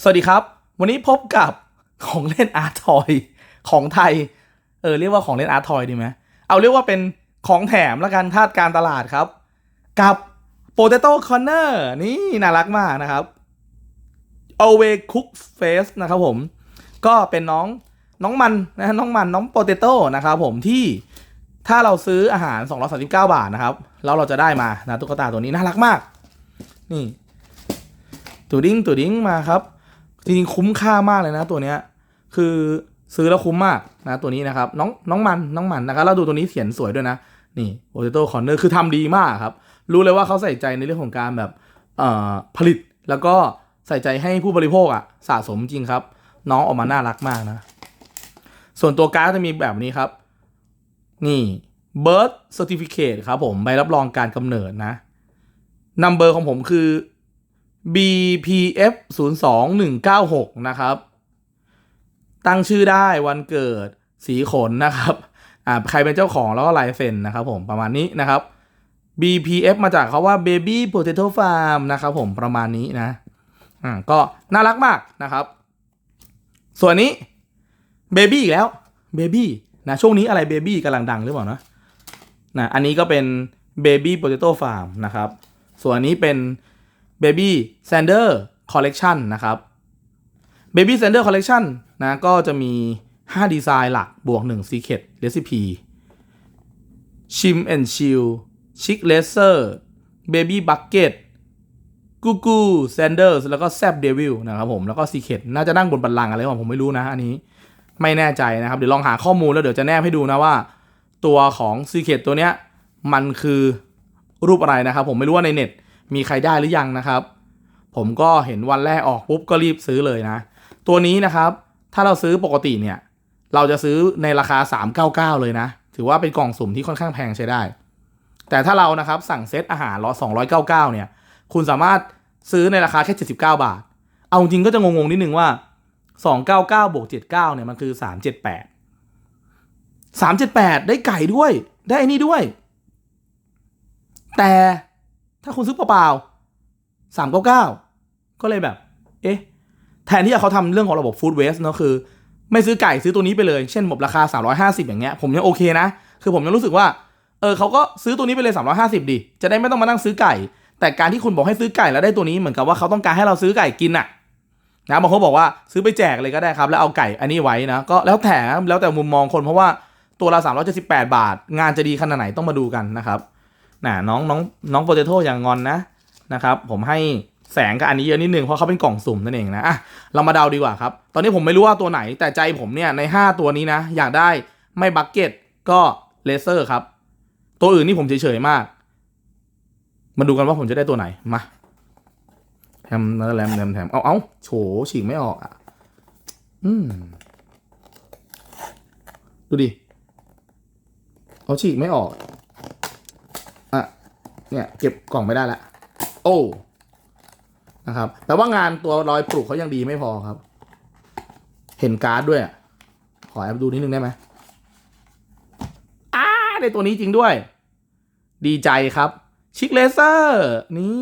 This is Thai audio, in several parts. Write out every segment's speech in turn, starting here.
สวัสดีครับ วันนี้พบกับของเล่นอาร์ตทอยของไทย เออเรียกว่าของเล่นอาร์ตทอยดีไหมเอาเรียกว่าเป็นของแถมแล้วกันทาดการตลาดครับ กับ Potato Corner นี่น่ารักมากนะครับ Always Cook Face นะครับผม ก็เป็นน้องน้องมันนะน้องมันน้องโปเตโต้นะครับผมที่ถ้าเราซื้ออาหาร 239 บาทนะครับ แล้วเราจะได้มานะตุ๊กตาตัวนี้น่ารักมาก นี่ ตูดิ้งตูดิ้งมาครับ จริงๆคุ้มค่ามากเลยนะตัวเนี้ย คือซื้อแล้วคุ้มมากนะตัวนี้นะครับ น้องน้องมันน้องมันนะครับแล้วดูตัวนี้เขียนสวยด้วยนะ นี่ Potato Corner คือทำดีมากครับ รู้เลยว่าเขาใส่ใจในเรื่องของการแบบเอ่อผลิตแล้วก็ใส่ใจให้ผู้บริโภคอะสะสมจริงครับ น้องออกมาน่ารักมากนะ ส่วนตัวการ์ดจะมีแบบนี้ครับ นี่ birth certificate ครับผมใบรับรองการกำเนิดนะนัมเบอร์ของผมคือ BPF 0 2 1 9 6 นะครับ ตั้งชื่อได้วันเกิดสีขนนะครับอ่าใครเป็นเจ้าของแล้วก็ลายเซ็นนะครับผมประมาณนี้นะครับ BPF มาจากเขาว่า Baby Potato Farm นะครับผมประมาณนี้นะอ่าก็น่ารักมากนะครับ ส่วนนี้ Baby อีกแล้ว Baby นะช่วงนี้อะไร Baby กำลังดังหรือเปล่านะนะ อันนี้ก็เป็น Baby Potato Farm นะครับ ส่วนอันนี้เป็น Baby Sander Collection นะครับ Baby Sander Collection นะก็จะมี 5 ดีไซน์หลักบวก 1 Secret Recipe Chim and Chill Chic Laser Baby Bucket กูกู Sanders แล้วก็ Zap Devil นะครับผม แล้วก็ Secret น่าจะนั่งบนบันลังอะไรของผมไม่รู้นะ อันนี้ไม่แน่ใจนะครับ เดี๋ยวลองหาข้อมูลแล้วเดี๋ยวจะแนบให้ดูนะว่า ตัวของ Secret ตัวเนี้ย มันคือรูปอะไรนะครับผมไม่รู้ว่าในเน็ต มีใครได้หรือยังนะครับ ผมก็เห็นวันแรกออกปุ๊บก็รีบซื้อเลยนะ ตัวนี้นะครับ ถ้าเราซื้อปกติเนี่ย เราจะซื้อในราคา 399 เลยนะ ถือว่าเป็นกล่องสุ่มที่ค่อนข้างแพงใช้ได้ แต่ถ้าเรานะครับสั่งเซตอาหารร้อย299 เนี่ย คุณสามารถซื้อในราคาแค่ 79 บาท เอาจริงก็จะงงๆนิดนึงว่า 299 บวก 79 เนี่ยมันคือ 378 378 ได้ไก่ด้วย ได้ไอ้นี่ด้วย แต่ ถ้าคุณซื้อเปล่าๆ399ก็เลยแบบ เอ๊ะ แทนที่จะเขาทำเรื่องของระบบฟู้ดเวสเนาะคือ ไม่ซื้อไก่ซื้อตัวนี้ไปเลย เช่นแบบราคา 350 อย่างเงี้ย ผมยังโอเคนะ คือผมยังรู้สึกว่า เออเขาก็ซื้อตัวนี้ไปเลย 350 ดิ จะได้ไม่ต้องมานั่งซื้อไก่ แต่การที่คุณบอกให้ซื้อไก่แล้วได้ตัวนี้เหมือนกับว่าเขาต้องการให้เราซื้อไก่กินอะนะบางคนบอกว่าซื้อไปแจกเลยก็ได้ครับ แล้วเอาไก่อันนี้ไว้นะ ก็แล้วแต่แล้วแต่มุมมองคนเพราะว่าตัวละ378 บาท งานจะดีขนาดไหนต้องมาดูกันนะครับ นะน้องน้องน้องโปเตโต้อย่างงอนนะนะครับ ผมให้แสงกับอันนี้เยอะนิดนึงเพราะเขาเป็นกล่องสุ่มนั่นเองนะอะเรามาเดาดีกว่าครับ ตอนนี้ผมไม่รู้ว่าตัวไหนแต่ใจผมเนี่ยใน 5 ตัวนี้นะ อยากได้ไม่บักเก็ตก็เลเซอร์ครับ ตัวอื่นนี่ผมเฉยๆมาก มาดูกันว่าผมจะได้ตัวไหนมาแถมแรมแถมแถมเอาเอาโฉฉีกไม่ออกอะ อืม ดูดิ เอาฉีกไม่ออก เนี่ยเก็บกล่องไม่ได้ละโอ้นะครับแต่ว่างานตัวรอยปลูกเขายังดีไม่พอครับ เห็นการ์ดด้วยอะขอแอบดูนิดนึงได้ไหมอ้าได้ตัวนี้จริงด้วย ดีใจครับ ชิคเลเซอร์ นี่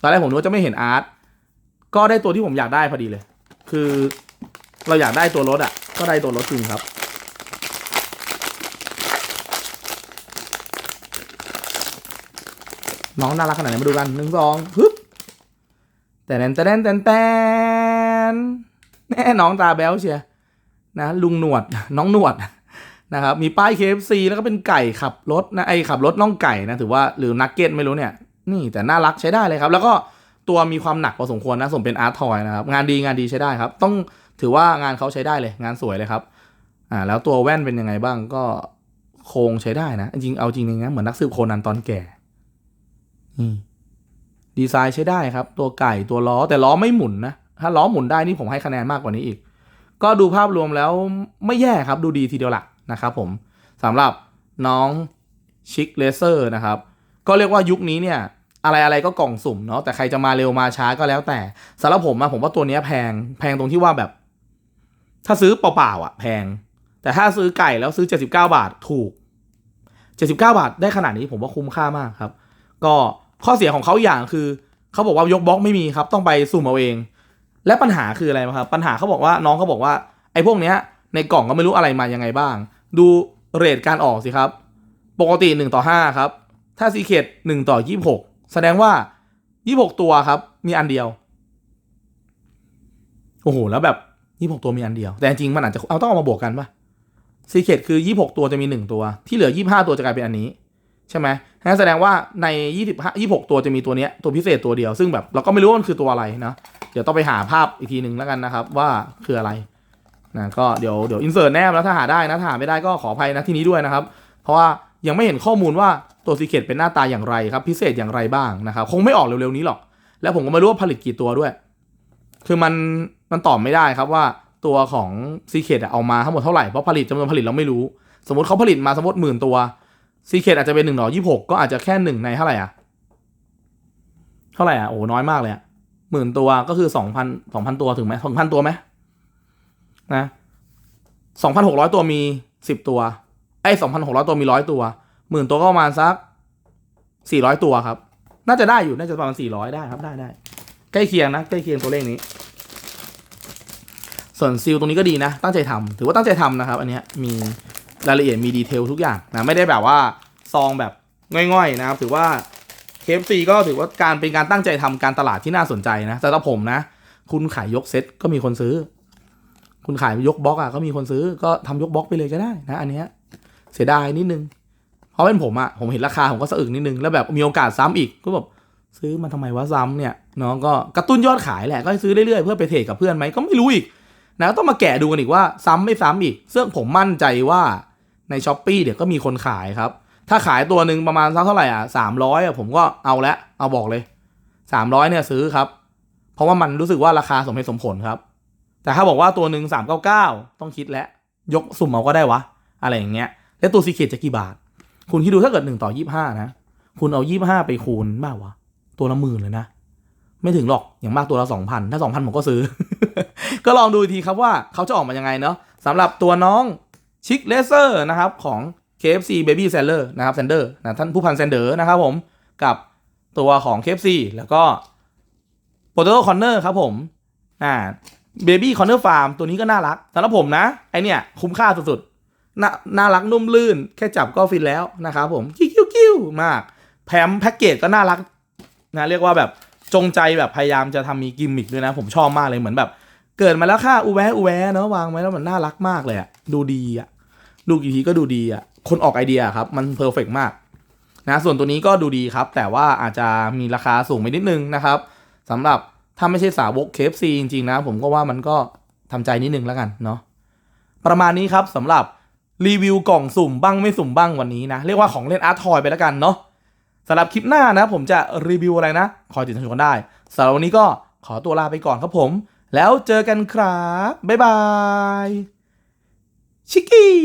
ตอนแรกผมนึกว่าจะไม่เห็นอาร์ตก็ได้ตัวที่ผมอยากได้พอดีเลย คือเราอยากได้ตัวรถอะ ก็ได้ตัวรถจริงครับ น้องน่ารักขนาดไหนมาดูกันหนึ่งสองฮึบแต่แตนแต่แตนแต่นแต่นแน่น้องตาแบ๊วเชียนะลุงหนวดน้องหนวดนะครับมีป้าย KFC แล้วก็เป็นไก่ขับรถนะไอขับรถน่องไก่นะถือว่าหรือนักเก็ตไม่รู้เนี่ย นี่แต่น่ารักใช้ได้เลยครับ แล้วก็ตัวมีความหนักพอสมควรนะสมเป็นอาร์ตทอยนะครับงานดีงานดีใช้ได้ครับ ต้องถือว่างานเขาใช้ได้เลย งานสวยเลยครับอ่าแล้วตัวแว่นเป็นยังไงบ้างก็โครงใช้ได้นะ จริงเอาจริงๆนะเหมือนนักสืบโคนันตอนแก่ ดีไซน์ใช้ได้ครับ ตัวไก่ตัวล้อแต่ล้อไม่หมุนนะ ถ้าล้อหมุนได้นี่ผมให้คะแนนมากกว่านี้อีก ก็ดูภาพรวมแล้วไม่แย่ครับ ดูดีทีเดียวหลักนะครับผมสำหรับน้องชิคเลเซอร์นะครับ ก็เรียกว่ายุคนี้เนี่ยอะไรอะไรก็กล่องสุ่มเนาะแต่ใครจะมาเร็วมาช้าก็แล้วแต่สำหรับผมอะผมว่าตัวนี้แพงแพงตรงที่ว่าแบบ ถ้าซื้อเปล่าๆอะแพง แต่ถ้าซื้อไก่แล้วซื้อ 79 บาทถูก 79 บาทได้ขนาดนี้ผมว่าคุ้มค่ามากครับ ก็ ข้อเสียของเขาอย่างคือเขาบอกว่ายกบล็อกไม่มีครับต้องไปสุ่มเอาเอง และปัญหาคืออะไรครับปัญหาเขาบอกว่าน้องเขาบอกว่าไอ้พวกเนี้ยในกล่องก็ไม่รู้อะไรมายังไงบ้าง ดูเรทการออกสิครับ ปกติหนึ่งต่อห้าครับ ถ้าซีเคดหนึ่งต่อยี่หกแสดงว่ายี่หกตัวครับ มีอันเดียว โอ้โห แล้วแบบยี่หกตัวมีอันเดียว แต่จริงมันอาจจะเอาต้องเอามาบวกกันปะซีเคดคือยี่หกตัวจะมีหนึ่งตัว ที่เหลือยี่ห้าตัวจะกลายเป็นอันนี้ ใช่ไหมนั่นแสดงว่าในยี่สิบห้ายี่หกตัวจะมีตัวเนี้ยตัวพิเศษตัวเดียว ซึ่งแบบเราก็ไม่รู้ว่ามันคือตัวอะไรนะ เดี๋ยวต้องไปหาภาพอีกทีหนึ่งแล้วกันนะครับ ว่าคืออะไรนะก็เดี๋ยวเดี๋ยวอินเสิร์ตแนบแล้วถ้าหาได้นะถ้าหาไม่ได้ก็ขออภัยนะที่นี้ด้วยนะครับ เพราะว่ายังไม่เห็นข้อมูลว่าตัวซีเคดเป็นหน้าตาอย่างไรครับ พิเศษอย่างไรบ้างนะครับ คงไม่ออกเร็วๆนี้หรอก แล้วผมก็ไม่รู้ว่าผลิตกี่ตัวด้วย คือมันมันตอบไม่ได้ครับว่าตัวของซีเคดเอามาทั้งหมดเท่าไหร่เพราะผลิตจำนวนผลิตเราไม่รู้ สมมติเขาผลิตมาสมมติหมื่นตัว ซีเคดอาจจะเป็นหนึ่งต่อยี่หกก็อาจจะแค่หนึ่งในเท่าไหร่อะ เท่าไหร่อะโอ้น้อยมากเลยอะหมื่นตัวก็คือสองพันสองพันตัวถึงไหมสองพันตัวไหมนะสองพันหกร้อยตัวมีสิบตัว ไอ้สองพันหกร้อยตัวมีร้อยตัวหมื่นตัวก็ประมาณสักสี่ร้อยตัวครับ น่าจะได้อยู่น่าจะประมาณสี่ร้อยได้ครับได้ได้ใกล้เคียงนะใกล้เคียงตัวเลขนี้ ส่วนซีลตรงนี้ก็ดีนะ ตั้งใจทำถือว่าตั้งใจทำนะครับ อันเนี้ยมี รายละเอียดมีดีเทลทุกอย่างนะไม่ได้แบบว่าซองแบบง่อยๆนะครับถือว่า KFC ก็ถือว่าการเป็นการตั้งใจทำการตลาดที่น่าสนใจนะแต่ถ้าผมนะ คุณขายยกเซ็ตก็มีคนซื้อ คุณขายยกบล็อกอะก็มีคนซื้อก็ทำยกบล็อกไปเลยก็ได้นะอันเนี้ยเสียดายนิดนึงเพราะเป็นผมอะผมเห็นราคาผมก็สะอึกนิดนึงแล้วแบบมีโอกาสซ้ำอีกก็แบบซื้อมาทำไมวะซ้ำเนี่ยน้องก็กระตุ้นยอดขายแหละก็ซื้อเรื่อยๆเพื่อไปเทรดกับเพื่อนไหมก็ไม่รู้อีก นะต้องมาแกะดูกันอีกว่าซ้ำไม่ซ้ำอีกซึ่งผมมั่นใจว่าในช้อปปีเดี๋ยวก็มีคนขายครับ ถ้าขายตัวหนึ่งประมาณสักเท่าไหร่อะสามร้อยอะผมก็เอาละเอาบอกเลยสามร้อยเนี่ยซื้อครับ เพราะว่ามันรู้สึกว่าราคาสมเหตุสมผลครับ แต่ถ้าบอกว่าตัวหนึ่งสามเก้าเก้าต้องคิดแล้วยกสุ่มเอาก็ได้วะ อะไรอย่างเงี้ย แล้วตัวซีเคทจะกี่บาท คุณคิดดูถ้าเกิดหนึ่งต่อยี่ห้านะ คุณเอายี่ห้าไปคูณบ้าวะ ตัวละหมื่นเลยนะ ไม่ถึงหรอกอย่างมากตัวละสองพันถ้าสองพันผมก็ซื้อ ก็ลองดูทีครับว่าเขาจะออกมายังไงเนาะสำหรับตัวน้องชิคเลเซอร์นะครับของ KFC Baby Seller นะครับ Sender นะท่านผู้พันเซนเดอร์นะครับผมกับตัวของ KFC แล้วก็ Potato Corner ครับผมอ่า Baby Corner Farm ตัวนี้ก็น่ารักสำหรับผมนะ ไอเนี่ย คุ้มค่าสุดๆน่าน่ารักนุ่มลื่น แค่จับก็ฟินแล้วนะครับผม กิ้วกิ้วกิ้วมากแถมแพ็กเกจก็น่ารักนะเรียกว่าแบบ จงใจแบบพยายามจะทำมีกิมมิคด้วยนะ ผมชอบมากเลยเหมือนแบบ เกิดมาแล้วค่ะอูแวะอูแวะเนาะวางไว้แล้วมันน่ารักมากเลยอะดูดีอะดูกี่ทีก็ดูดีอะคนออกไอเดียครับมันเพอร์เฟกมากนะส่วนตัวนี้ก็ดูดีครับ แต่ว่าอาจจะมีราคาสูงไปนิดนึงนะครับสำหรับถ้าไม่ใช่สาวก KFC จริงๆนะ ผมก็ว่ามันก็ทำใจนิดนึงแล้วกันเนาะประมาณนี้ครับสำหรับรีวิวกล่องสุ่มบ้างไม่สุ่มบ้างวันนี้นะ เรียกว่าของเล่นอาร์ทอยไปแล้วกันเนาะ สำหรับคลิปหน้านะผมจะรีวิวอะไรนะคอยติดตามชมกันได้สำหรับวันนี้ก็ขอตัวลาไปก่อนครับผม แล้วเจอกันครับ บ๊ายบาย ชิคกี้